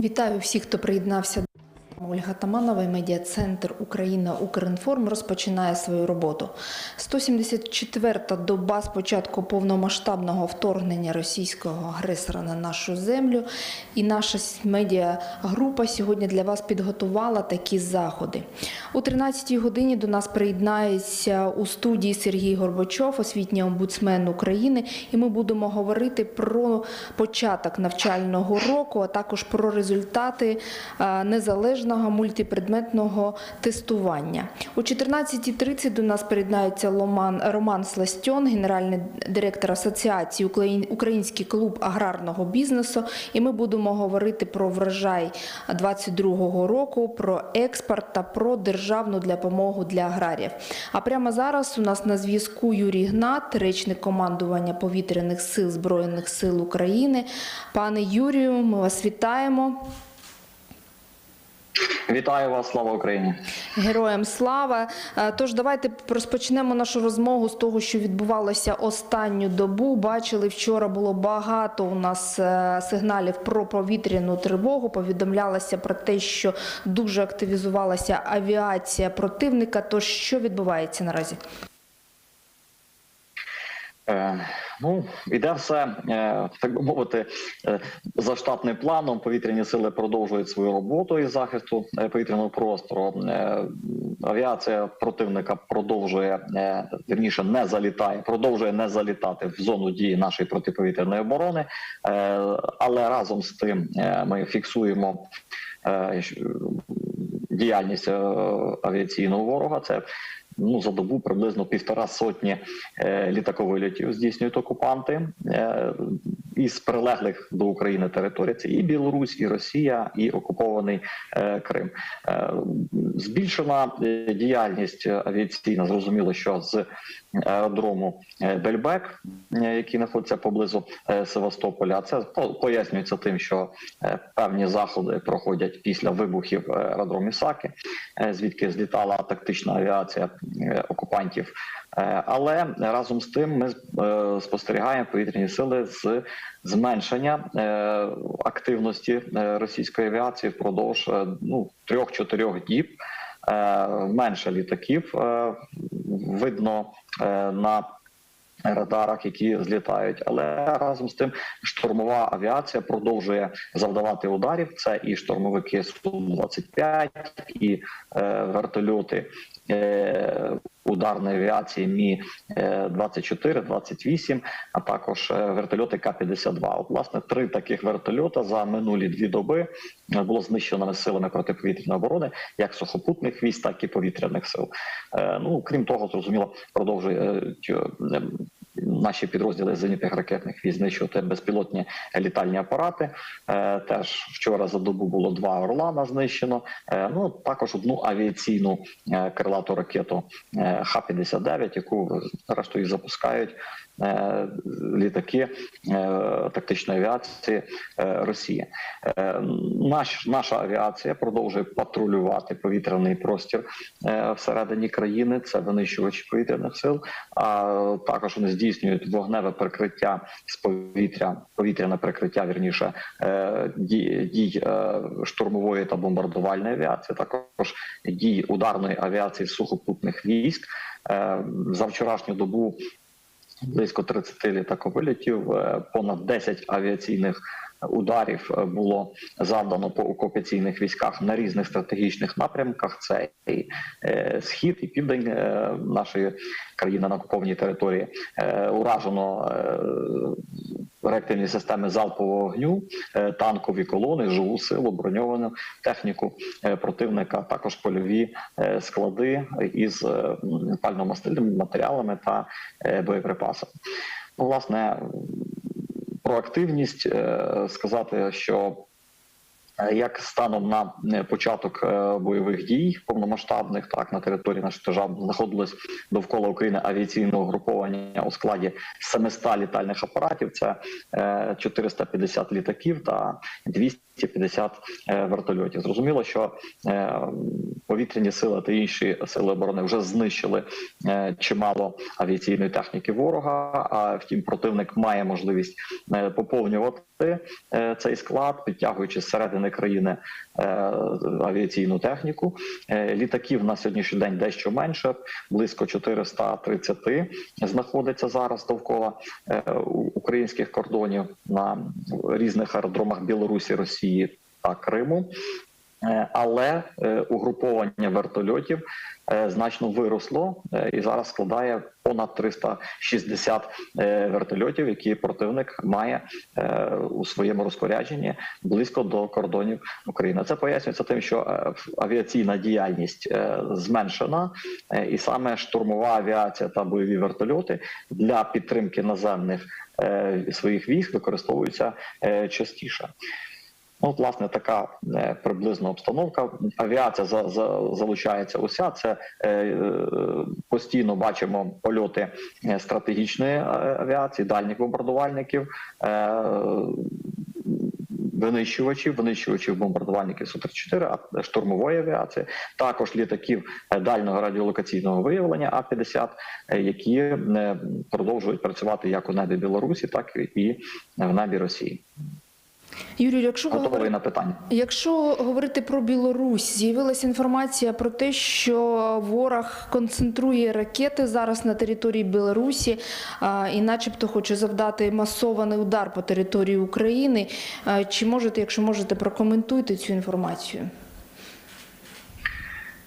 Вітаю всіх, хто приєднався. Ольга Таманова, медіа-центр Україна Укрінформ розпочинає свою роботу. 174-та доба з початку повномасштабного вторгнення російського агресора на нашу землю. І наша медіа-група сьогодні для вас підготувала такі заходи. У 13-й годині до нас приєднається у студії Сергій Горбачов, освітній омбудсмен України, і ми будемо говорити про початок навчального року, а також про результати е, незалежного мультипредметного тестування. О 14.30 до нас приєднається Роман Сластьон, генеральний директор Асоціації Український клуб аграрного бізнесу. І ми будемо говорити про врожай 22-го року, про експорт та про державну допомогу для аграріїв. А прямо зараз у нас на зв'язку Юрій Гнат, речник командування повітряних сил Збройних сил України. Пане Юрію, ми вас вітаємо. Вітаю вас, слава Україні! Героям слава. Е, Тож давайте розпочнемо нашу розмову з того, що відбувалося останню добу. Бачили, вчора було багато у нас е, сигналів про повітряну тривогу. Повідомлялося про те, що дуже активізувалася авіація противника. Тож що відбувається наразі? Е, ну, іде все, е, так би мовити, е, за штатним планом. Повітряні сили продовжують свою роботу із захисту е, повітряного простору. Авіація противника продовжує вірніше не залітає, продовжує не залітати в зону дії нашої протиповітряної оборони. Але разом з тим ми фіксуємо. Діяльність авіаційного ворога це ну за добу приблизно півтора сотні е, літів здійснюють окупанти. Е, із прилеглих до України територій. Це і Білорусь, і Росія, і окупований е, Крим. Е, збільшена е, діяльність авіаційна. Зрозуміло, що з аеродрому Бельбек, який знаходиться поблизу Севастополя. Це по- пояснюється тим, що певні заходи проходять після вибухів е, Саки, звідки злітала тактична авіація окупантів. Е, Але разом з тим ми е, спостерігаємо повітряні сили з зменшення е, активності російської авіації впродовж ну трьох-чотирьох діб. Менше літаків видно на радарах, які злітають, але разом з тим штурмова авіація продовжує завдавати ударів. Це і штурмовики Су-25, і вертольоти ударної авіації Мі 24 28 а також е, вертольоти К-52. От, власне, три таких вертольота за минулі дві доби е, було знищено силами протиповітряної оборони, як сухопутних військ, так і повітряних сил. Е, Ну крім того, зрозуміло, продовжують е, е, наші підрозділи зенітних ракетних військ знищувати безпілотні літальні апарати. Е, Теж вчора за добу було два орлана знищено. Е, Ну також одну авіаційну е, крилату ракету е, Х-59, яку зрештою запускають літаки е, тактичної авіації е, Росії. Е, Наш наша авіація продовжує патрулювати повітряний простір е, всередині країни. Це винищувачі повітряних сил. А також вони здійснюють вогневе прикриття з повітря, повітряне прикриття вірніше е, дій, е, штурмової та бомбардувальної авіації. Також дій ударної авіації сухопутних військ. Е, За вчорашню добу близько 30 літаковилітів, е, понад 10 авіаційних ударів е, було завдано по окупаційних військах на різних стратегічних напрямках. Це і е, схід і південь нашої країни на окупованій території. Уражено реактивні системи залпового вогню, е, танкові колони, живу силу, броньовану техніку е, противника, також польові е, склади із пальномастильними матеріалами та боєприпасами. Ну, власне, про активність сказати, що як станом на е, початок е, бойових дій повномасштабних, так на території нашої держави знаходилось довкола України авіаційного груповання у складі 700 літальних апаратів. Це е, 450 літаків та 200 250 е, вертольотів. Зрозуміло, що е, повітряні сили та інші сили оборони вже знищили е, чимало авіаційної техніки ворога. А втім, противник має можливість поповнювати цей склад, підтягуючи з середини країни авіаційну техніку. Е, Літаків на сьогоднішній день дещо менше, близько 430 знаходиться зараз довкола е, українських кордонів на різних аеродромах Білорусі, Росії та Криму. Е, Але е, угруповання вертольотів е, значно виросло і зараз складає понад 360 е, вертольотів, які противник має у своєму розпорядженні близько до кордонів України. Це пояснюється тим, що авіаційна діяльність зменшена, і саме штурмова авіація та бойові вертольоти для підтримки наземних своїх військ використовуються частіше. Ну, власне, така е, приблизна обстановка. Авіація за, за, залучається уся. Це е, е, постійно бачимо польоти е, стратегічної авіації, дальніх бомбардувальників. Е, Винищувачів, винищувачів бомбардувальників Су-34, а штурмової авіації, також літаків дальнього радіолокаційного виявлення А-50, е, які продовжують працювати як у небі Білорусі, так і в небі Росії. Юрію, якщо говорити на питання. Якщо говорити про Білорусь, з'явилася інформація про те, що ворог концентрує ракети зараз на території Білорусі і, начебто, хоче завдати масований удар по території України. Чи можете, якщо можете, прокоментуйте цю інформацію?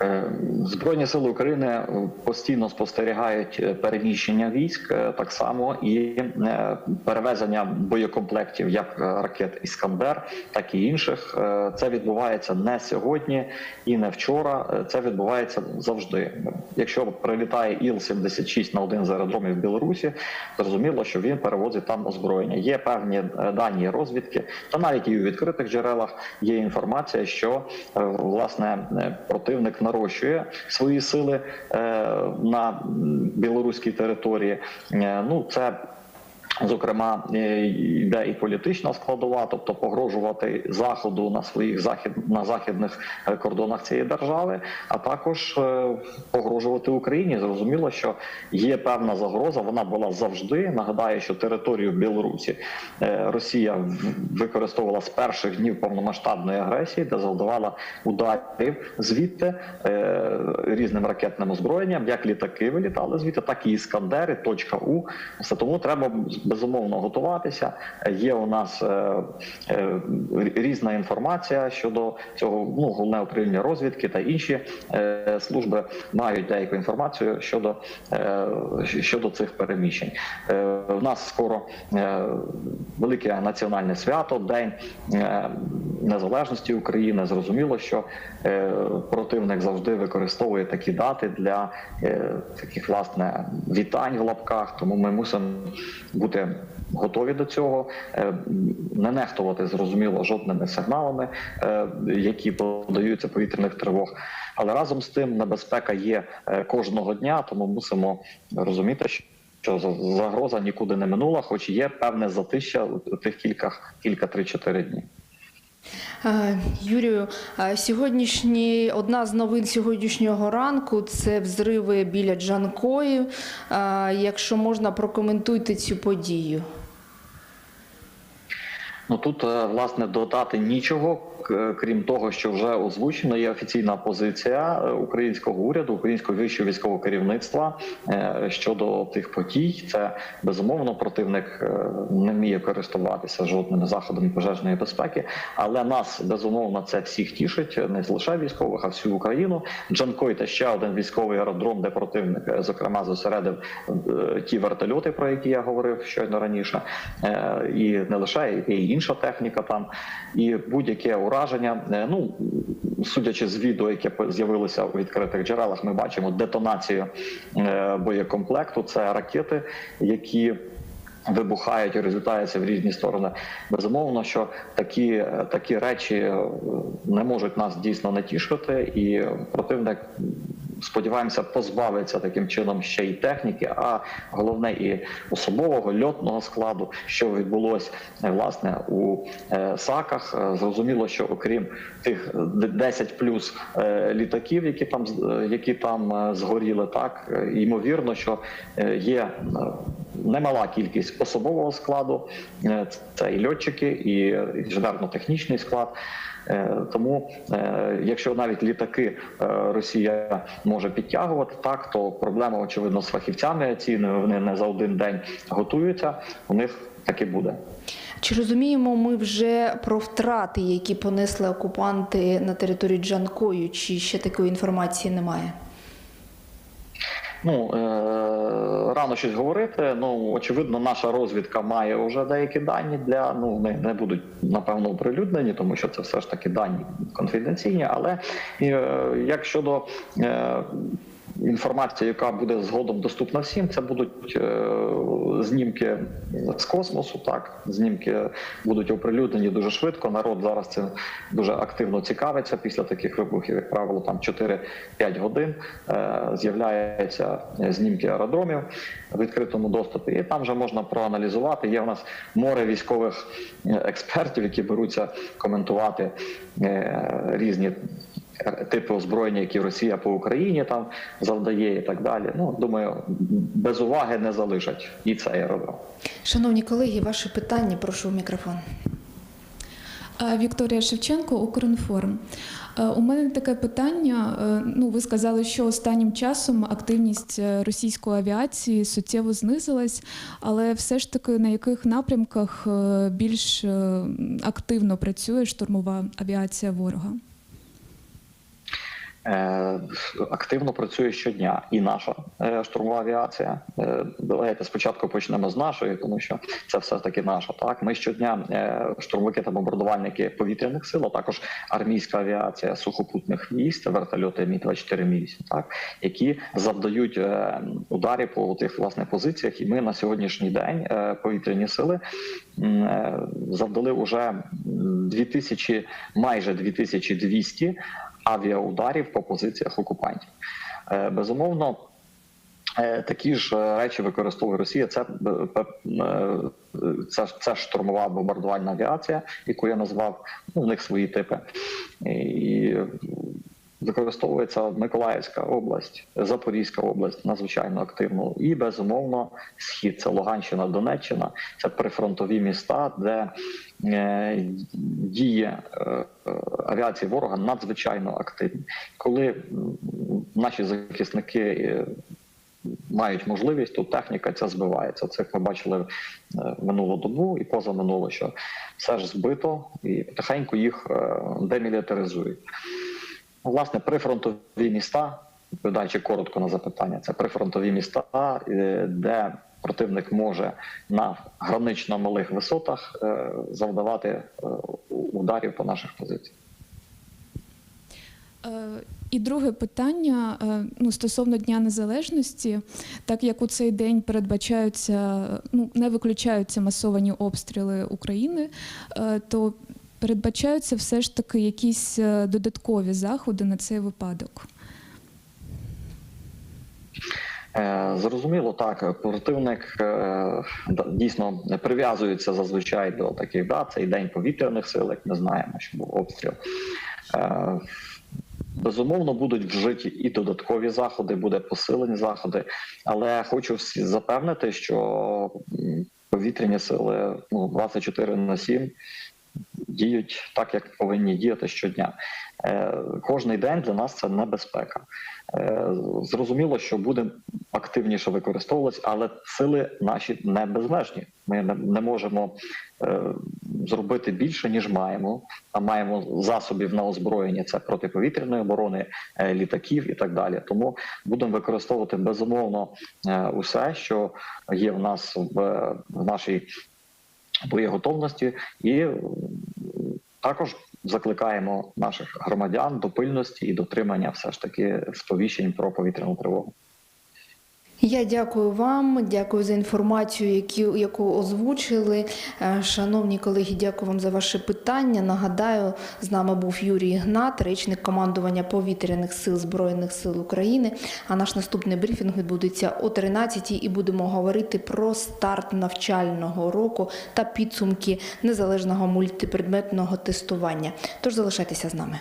Е, Збройні сили України е, постійно спостерігають е, переміщення військ, е, так само і перевезення боєкомплектів як ракет Іскандер, так і інших. Це відбувається не сьогодні і не вчора. Це відбувається завжди. Якщо прилітає Іл-76 на один з аеродромів Білорусі, зрозуміло, що він перевозить там озброєння. Є певні дані розвідки, та навіть і у відкритих джерелах є інформація, що власне противник нарощує свої сили е, на білоруській території. Е, Ну це. Зокрема, е, йде і політична складова, тобто погрожувати заходу на своїх захід на західних кордонах цієї держави, а також е, погрожувати Україні. Зрозуміло, що є певна загроза. Вона була завжди. Нагадаю, що територію Білорусі е, Росія використовувала з перших днів повномасштабної агресії, де завдавала ударів звідти різним ракетним озброєнням, як літаки вилітали звідти, так і іскандери. Точка У все тому треба безумовно готуватися. Є у нас е, е, різна інформація щодо цього. Ну головне управління розвідки та інші е, служби мають деяку інформацію щодо, щодо цих переміщень. У нас скоро велике національне свято, день незалежності України. Зрозуміло, що е, противник завжди використовує такі дати для е, таких власне вітань в лапках. Тому ми мусимо бути готові до цього, е, не нехтувати зрозуміло жодними сигналами, які подаються повітряних тривог. Але разом з тим небезпека є кожного дня, тому мусимо розуміти, що що за- загроза нікуди не минула, хоч є певне затища тих кілька, кілька три-чотири дні. Е, Юрію, сьогоднішні одна з новин сьогоднішнього ранку це взриви біля Джанкої. Е, Якщо можна, прокоментуйте цю подію. Ну тут е, власне додати нічого, крім того, що вже озвучено, є офіційна позиція е, українського уряду, українського вищого військового керівництва е, щодо тих подій. Це безумовно противник не вміє користуватися жодними заходами пожежної безпеки, але нас безумовно це всіх тішить, не лише військових, а всю Україну. Джанкой та ще один військовий аеродром, де противник зокрема зосередив ті вертольоти, про які я говорив щойно раніше, і не лише і і інша техніка там, і будь-яке ураження. Е, Ну судячи з відео, яке з'явилося у відкритих джерелах, ми бачимо детонацію е, боєкомплекту. Це ракети, які вибухають і розлітаються в різні сторони. Безумовно, що такі, такі речі е, не можуть нас дійсно не тішити, і противник сподіваємося, позбавиться таким чином ще й техніки, а головне і особового льотного складу, що відбулося е, власне у е, САКах. Е, Зрозуміло, що окрім тих 10 плюс літаків, які там які там згоріли, так ймовірно, що є немала кількість особового складу, це і льотчики, і інженерно-технічний склад. Е, Тому, е, якщо навіть літаки е, Росія може підтягувати, так то проблема очевидно з фахівцями авіаційними. Вони не за один день готуються. У них так і буде. Чи розуміємо ми вже про втрати, які понесли окупанти на території Джанкою, чи ще такої інформації немає? Ну е, рано щось говорити. Ну очевидно, наша розвідка має вже деякі дані для ну не, не будуть напевно оприлюднені, тому що це все ж таки дані конфіденційні. Але е, як щодо е, інформації, яка буде згодом доступна всім, це будуть е, знімки з космосу. Так, знімки будуть оприлюднені дуже швидко. Народ зараз цим дуже активно цікавиться після таких вибухів. Як правило, там 4-5 годин е, з'являються знімки аеродромів в відкритому доступі, і там вже можна проаналізувати. Є в нас море військових е, експертів, які беруться коментувати різні типи озброєння, які Росія по Україні там завдає, і так далі. Ну думаю, без уваги не залишать і цей аеродром. Шановні колеги, ваші питання, прошу в мікрофон. Вікторія Шевченко, Укрінформ. У мене таке питання. Ну, ви сказали, що останнім часом активність е, російської авіації суттєво знизилась, але все ж таки на яких напрямках е, більш е, активно працює штурмова авіація ворога? Е, активно працює щодня і наша е, штурмова авіація. Е, Давайте спочатку почнемо з нашої, тому що це все таки наша. Так, ми щодня штурмовики та бомбардувальники повітряних сил, а також армійська авіація сухопутних військ, вертольоти Мі 24 Мі 8 так які завдають ударів по тих власне позиціях. І ми на сьогоднішній день повітряні сили завдали уже 2000, майже 2200 авіаударів по позиціях окупантів. Е, Безумовно, е, такі ж речі використовує Росія. Це, е, це, це штурмова бомбардувальна авіація, яку я назвав. Ну, в них свої типи. І використовується Миколаївська область, Запорізька область надзвичайно активно. І безумовно, схід це Луганщина, Донеччина, це прифронтові міста, де е, діє е, авіації ворога надзвичайно активні. Коли наші захисники е, мають можливість, то техніка ця збивається. Це як ми бачили минулу добу і поза минуло, що все ж збито і потихеньку їх демілітаризують. Власне, прифронтові міста, відповідаючи коротко на запитання, це прифронтові міста, е, де противник може на гранично малих висотах е, завдавати е, ударів по наших позиціях. І друге питання ну, стосовно Дня Незалежності, так як у цей день передбачаються, ну не виключаються масовані обстріли України, то передбачаються все ж таки якісь е, додаткові заходи на цей випадок. Е, Зрозуміло, так противник е, да, дійсно прив'язується зазвичай до таких дат. Цей день повітряних сил, як ми знаємо, що був обстріл. Безумовно, будуть вжиті і додаткові заходи, буде посилені заходи. Але хочу всі запевнити, що повітряні сили ну, 24 на 7 діють так, як повинні діяти щодня. Е, Кожний день для нас це небезпека. Е, Зрозуміло, що буде активніше використовуватись, але сили наші не безмежні. Ми не, можемо е, зробити більше, ніж маємо. А маємо засобів на озброєння це протиповітряної оборони, літаків і так далі. Тому будемо використовувати безумовно усе, що є в нас в нашій боєготовності, і також закликаємо наших громадян до пильності і дотримання все ж таки сповіщень про повітряну тривогу. Я дякую вам, дякую за інформацію, яку озвучили. Е, Шановні колеги, дякую вам за ваші питання. Нагадаю, з нами був Юрій Ігнат, речник командування повітряних сил Збройних сил України. А наш наступний брифінг відбудеться о 13 і будемо говорити про старт навчального року та підсумки незалежного мультипредметного тестування. Тож залишайтеся з нами.